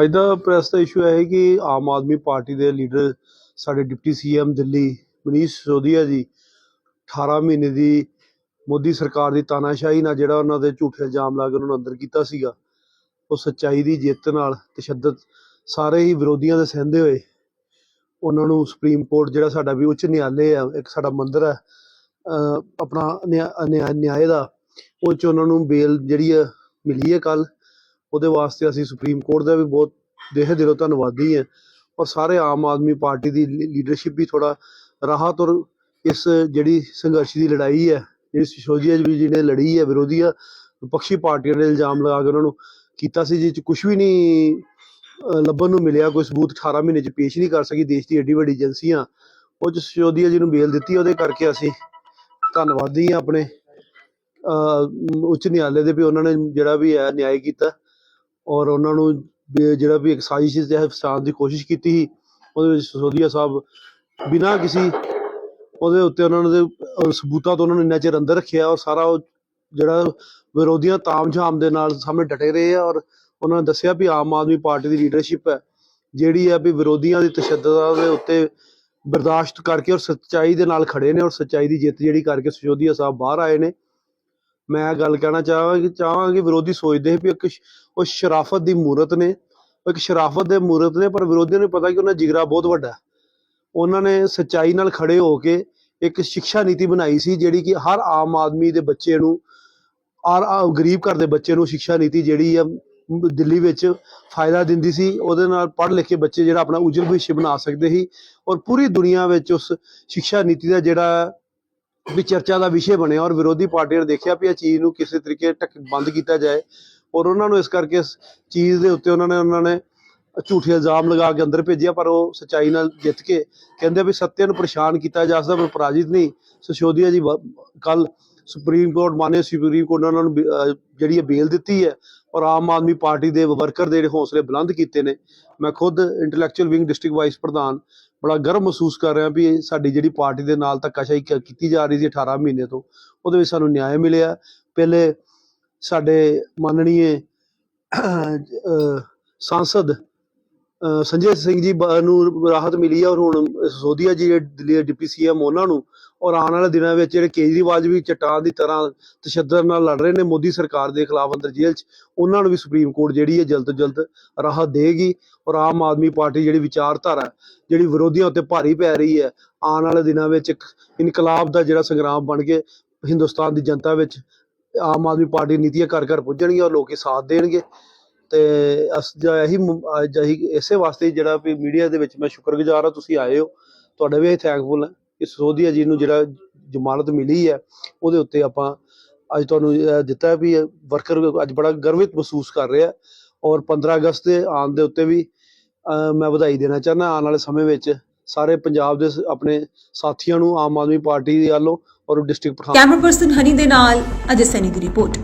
ਅੱਜ ਦਾ ਪ੍ਰੈਸ ਦਾ ਇਸ਼ੂ ਹੈ ਕਿ ਆਮ ਆਦਮੀ ਪਾਰਟੀ ਦੇ ਲੀਡਰ ਸਾਡੇ ਡਿਪਟੀ ਸੀਐਮ ਦਿੱਲੀ ਮਨੀਸ਼ ਸਿਸੋਦੀਆ ਜੀ 18 ਮਹੀਨੇ ਦੀ ਮੋਦੀ ਸਰਕਾਰ ਦੀ ਤਾਨਾਸ਼ਾਹੀ ਨਾਲ ਜਿਹੜਾ ਉਹਨਾਂ ਦੇ ਝੂਠੇ ਇਲਜ਼ਾਮ ਲਾ ਕੇ ਉਹਨਾਂ ਨੂੰ ਅੰਦਰ ਕੀਤਾ ਸੀਗਾ, ਉਹ ਸੱਚਾਈ ਦੀ ਜਿੱਤ ਨਾਲ ਤਸ਼ੱਦਦ ਸਾਰੇ ਹੀ ਵਿਰੋਧੀਆਂ ਦੇ ਸਹਿੰਦੇ ਹੋਏ ਉਹਨਾਂ ਨੂੰ ਸੁਪਰੀਮ ਕੋਰਟ ਜਿਹੜਾ ਸਾਡਾ ਵੀ ਉੱਚ ਨਿਆਲੇ ਆ, ਇੱਕ ਸਾਡਾ ਮੰਦਿਰ ਹੈ ਅਹ ਆਪਣਾ ਨਿਆ- ਨਿਆਏ ਦਾ, ਉਹ ਚ ਉਹਨਾਂ ਨੂੰ ਬੇਲ ਜਿਹੜੀ ਆ ਮਿਲੀ ਹੈ ਕੱਲ ਉਹਦੇ ਵਾਸਤੇ ਅਸੀਂ ਸੁਪਰੀਮ ਕੋਰਟ ਦਾ ਵੀ ਬਹੁਤ ਦੇਹ ਦਿਲੋਂ ਧੰਨਵਾਦੀ ਹਾਂ। ਔਰ ਸਾਰੇ ਆਮ ਆਦਮੀ ਪਾਰਟੀ ਦੀ ਲੀਡਰਸ਼ਿਪ ਵੀ ਥੋੜਾ ਰਾਹਤ ਔਰ ਇਸ ਜਿਹੜੀ ਸੰਘਰਸ਼ ਦੀ ਲੜਾਈ ਹੈ, ਜਿਹੜੀ ਸਿਸੋਦੀਆ ਜੀ ਜੀ ਲੜੀ ਹੈ ਵਿਰੋਧੀਆਂ ਵਿਪਕਸ਼ੀ ਪਾਰਟੀਆਂ ਨੇ ਇਲਜ਼ਾਮ ਲਗਾ ਕੇ ਉਹਨਾਂ ਨੂੰ ਕੀਤਾ ਸੀ ਜਿਸ ਚ ਕੁਝ ਵੀ ਨਹੀਂ ਲੱਭਣ ਨੂੰ ਮਿਲਿਆ, ਕੋਈ ਸਬੂਤ 18 ਮਹੀਨੇ ਚ ਪੇਸ਼ ਨਹੀਂ ਕਰ ਸਕੀ, ਦੇਸ਼ ਦੀ ਏਡੀ ਵੱਡੀ ਏਜੰਸੀਆਂ। ਉਹ ਚ ਸਿਸੋਦੀਆ ਜੀ ਨੂੰ ਬੇਲ ਦਿੱਤੀ, ਉਹਦੇ ਕਰਕੇ ਅਸੀਂ ਧੰਨਵਾਦੀ ਹਾਂ ਆਪਣੇ ਅਹ ਉੱਚ ਨਿਆਲੇ ਦੇ ਵੀ ਉਹਨਾਂ ਨੇ ਜਿਹੜਾ ਵੀ ਹੈ, ਨਿਆਂ ਕੀਤਾ। ਔਰ ਉਹਨਾਂ ਨੂੰ ਜਿਹੜਾ ਵੀ ਇੱਕ ਸਾਜ਼ਿਸ਼ ਦੇ ਫਸਾਉਣ ਦੀ ਕੋਸ਼ਿਸ਼ ਕੀਤੀ ਸੀ, ਉਹਦੇ ਵਿੱਚ ਸਿਸੋਦੀਆ ਸਾਹਿਬ ਬਿਨਾਂ ਕਿਸੇ ਉਹਦੇ ਉੱਤੇ ਉਹਨਾਂ ਦੇ ਸਬੂਤਾਂ ਤੋਂ ਉਹਨਾਂ ਨੂੰ ਇੰਨਾ ਚਿਰ ਅੰਦਰ ਰੱਖਿਆ ਔਰ ਸਾਰਾ ਉਹ ਜਿਹੜਾ ਵਿਰੋਧੀਆਂ ਤਾਮਝਾਮ ਦੇ ਨਾਲ ਸਾਹਮਣੇ ਡਟੇ ਰਹੇ ਆ ਔਰ ਉਹਨਾਂ ਨੇ ਦੱਸਿਆ ਵੀ ਆਮ ਆਦਮੀ ਪਾਰਟੀ ਦੀ ਲੀਡਰਸ਼ਿਪ ਹੈ, ਜਿਹੜੀ ਹੈ ਵੀ ਵਿਰੋਧੀਆਂ ਦੀ ਤਸ਼ੱਦਦਾਂ ਦੇ ਉੱਤੇ ਬਰਦਾਸ਼ਤ ਕਰਕੇ ਔਰ ਸੱਚਾਈ ਦੇ ਨਾਲ ਖੜੇ ਨੇ ਔਰ ਸੱਚਾਈ ਦੀ ਜਿੱਤ ਜਿਹੜੀ ਕਰਕੇ ਸਿਸੋਦੀਆ ਸਾਹਿਬ ਬਾਹਰ ਆਏ ਨੇ। ਮੈਂ ਗੱਲ ਕਹਿਣਾ ਚਾਹਾਂਗਾ ਕਿ ਚਾਹਾਂਗਾ ਵਿਰੋਧੀ ਸੋਚਦੇ ਵੀ ਇੱਕ ਉਹ ਸ਼ਰਾਫਤ ਦੀ ਮੂਰਤ ਨੇ ਇੱਕ ਸ਼ਰਾਫਤ ਦੇ ਮੂਰਤ ਨੇ, ਪਰ ਵਿਰੋਧੀਆਂ ਨੂੰ ਪਤਾ ਕਿ ਉਹਨਾਂ ਜਿਗਰਾ ਬਹੁਤ ਵੱਡਾ ਉਹਨਾਂ ਨੇ ਸੱਚਾਈ ਨਾਲ ਖੜੇ ਹੋ ਕੇ ਇੱਕ ਸਿੱਖਿਆ ਨੀਤੀ ਬਣਾਈ ਸੀ, ਜਿਹੜੀ ਕਿ ਹਰ ਆਮ ਆਦਮੀ ਦੇ ਬੱਚੇ ਨੂੰ ਔਰ ਗਰੀਬ ਘਰ ਦੇ ਬੱਚੇ ਨੂੰ ਸਿੱਖਿਆ ਨੀਤੀ ਜਿਹੜੀ ਆ ਦਿੱਲੀ ਵਿੱਚ ਫਾਇਦਾ ਦਿੰਦੀ ਸੀ। ਉਹਦੇ ਨਾਲ ਪੜ੍ਹ ਲਿਖ ਕੇ ਬੱਚੇ ਜਿਹੜਾ ਆਪਣਾ ਉਜਲ ਭਵਿੱਖ ਬਣਾ ਸਕਦੇ ਸੀ। ਔਰ ਪੂਰੀ ਦੁਨੀਆ ਵਿੱਚ ਉਸ ਸਿੱਖਿਆ ਨੀਤੀ ਦਾ ਜਿਹੜਾ ਵੀ ਚਰਚਾ ਦਾ ਵਿਸ਼ੇ ਬਣਿਆ ਔਰ ਵਿਰੋਧੀ ਪਾਰਟੀਆਂ ਨੇ ਦੇਖਿਆ ਵੀ ਇਹ ਚੀਜ਼ ਨੂੰ ਕਿਸੇ ਤਰੀਕੇ ਢੱਕ ਬੰਦ ਕੀਤਾ ਜਾਏ ਔਰ ਉਹਨਾਂ ਨੂੰ ਇਸ ਕਰਕੇ ਚੀਜ਼ ਦੇ ਉੱਤੇ ਉਹਨਾਂ ਨੇ ਉਹਨਾਂ ਨੇ ਝੂਠੇ ਇਲਜ਼ਾਮ ਲਗਾ ਕੇ ਅੰਦਰ ਭੇਜਿਆ, ਪਰ ਉਹ ਸਚਾਈ ਨਾਲ ਜਿੱਤ ਕੇ ਕਹਿੰਦੇ ਵੀ ਸੱਤਿਆ ਨੂੰ ਪਰੇਸ਼ਾਨ ਕੀਤਾ ਜਾ ਸਕਦਾ, ਪਰ ਪਰਾਜਿਤ ਨਹੀਂ। ਸਸ਼ੋਦੀਆ ਜੀ ਕੱਲ ਸੁਪਰੀਮ ਕੋਰਟ ਮਾਨੇ ਸੁਪਰੀਮ ਕੋਰਟ ਨੇ ਉਹਨਾਂ ਨੂੰ ਬੇ- ਜਿਹੜੀ ਹੈ ਬੇਲ ਦਿੱਤੀ ਹੈ ਔਰ ਆਮ ਆਦਮੀ ਪਾਰਟੀ ਦੇ ਵਰਕਰ ਦੇ ਜਿਹੜੇ ਹੌਸਲੇ ਬੁਲੰਦ ਕੀਤੇ ਨੇ, ਮੈਂ ਖੁਦ ਇੰਟੈਲੈਕਚੁਅਲ ਵਿੰਗ ਡਿਸਟ੍ਰਿਕਟ ਵਾਈਸ ਪ੍ਰਧਾਨ ਬੜਾ ਗਰਵ ਮਹਿਸੂਸ ਕਰ ਰਿਹਾ ਵੀ ਸਾਡੀ ਜਿਹੜੀ ਪਾਰਟੀ ਦੇ ਨਾਲ ਧੱਕਾਸ਼ਾਹੀ ਕ- ਕੀਤੀ ਜਾ ਰਹੀ ਸੀ 18 ਮਹੀਨੇ ਤੋਂ, ਉਹਦੇ ਵਿੱਚ ਸਾਨੂੰ ਨਿਆਂ ਮਿਲਿਆ। ਪਹਿਲੇ ਸਾਡੇ ਮਾਨਣੀਏ ਸਾਂਸਦ ਸੰਜੇ ਸਿੰਘ ਜੀ ਬ- ਨੂੰ ਰਾਹਤ ਮਿਲੀ ਹੈ ਔਰ ਹੁਣ ਸੋਧੀਆ ਜੀ ਜਿਹੜੇ ਦਿੱਲੀ ਦੇ ਡਿਪਟੀ ਸੀਐਮ ਉਹਨਾਂ ਨੂੰ ਔਰ ਆਉਣ ਵਾਲੇ ਦਿਨਾਂ ਵਿੱਚ ਜਿਹੜੇ ਕੇਜਰੀਵਾਲ ਜੀ ਵੀ ਚਟਾਨ ਦੀ ਤਰ੍ਹਾਂ ਤਸ਼ੱਦਦ ਨਾਲ ਲੜ ਰਹੇ ਨੇ ਮੋਦੀ ਸਰਕਾਰ ਦੇ ਖਿਲਾਫ ਅੰਦਰ ਜੇਲ੍ਹ 'ਚ, ਉਹਨਾਂ ਨੂੰ ਵੀ ਸੁਪਰੀਮ ਕੋਰਟ ਜਿਹੜੀ ਹੈ ਜਲਦ ਤੋਂ ਜਲਦ ਰਾਹਤ ਦੇਗੀ ਔਰ ਆਮ ਆਦਮੀ ਪਾਰਟੀ ਜਿਹੜੀ ਵਿਚਾਰਧਾਰਾ ਜਿਹੜੀ ਵਿਰੋਧੀਆਂ ਉੱਤੇ ਭਾਰੀ ਪੈ ਰਹੀ ਹੈ, ਆਉਣ ਵਾਲੇ ਦਿਨਾਂ ਵਿੱਚ ਇੱਕ ਇਨਕਲਾਬ ਦਾ ਜਿਹੜਾ ਸੰਗਰਾਮ ਬਣ ਕੇ ਹਿੰਦੁਸਤਾਨ ਦੀ ਜਨਤਾ ਵਿੱਚ ਆਮ ਆਦਮੀ ਪਾਰਟੀ ਨੀਤੀਆਂ ਘਰ ਘਰ ਪੁੱਜਣਗੀਆਂ ਔਰ ਲੋਕੀ ਸਾਥ ਦੇਣਗੇ। ਤੇ ਅਸ ਇਹੀ ਮ- ਇਸੇ ਵਾਸਤੇ ਜਿਹੜਾ ਵੀ ਮੀਡੀਆ ਦੇ ਵਿੱਚ ਮੈਂ ਸ਼ੁਕਰਗੁਜ਼ਾਰ ਹਾਂ ਤੁਸੀਂ ਆਏ ਹੋ। ਤੁਹਾਡਾ ਵੀ ਥੈਂਕਫੁਲ ਹਾਂ ਕਿ ਸੋਧੀਆ ਜੀ ਨੂੰ ਜਿਹੜਾ ਜ਼ਮਾਨਤ ਮਿਲੀ ਹੈ, ਉਹਦੇ ਉੱਤੇ ਆਪਾਂ ਅੱਜ ਤੁਹਾਨੂੰ ਦਿੱਤਾ ਵੀ ਵਰਕਰ ਅੱਜ ਬੜਾ ਗਰਵਿਤ ਮਹਿਸੂਸ ਕਰ ਰਿਹਾ ਔਰ 15 ਅਗਸਤ ਦੇ ਆਉਣ ਦੇ ਉੱਤੇ ਵੀ ਮੈਂ ਵਧਾਈ ਦੇਣਾ ਚਾਹੁੰਦਾ ਆਉਣ ਵਾਲੇ ਸਮੇਂ ਵਿੱਚ ਸਾਰੇ ਪੰਜਾਬ ਦੇ ਆਪਣੇ ਸਾਥੀਆਂ ਨੂੰ ਆਮ ਆਦਮੀ ਪਾਰਟੀ ਵੱਲੋਂ ਔਰ district Pathan camera person Honey ਦੇ ਨਾਲ ਅਜੇ ਸੈਨੀ ਦੀ ਰਿਪੋਰਟ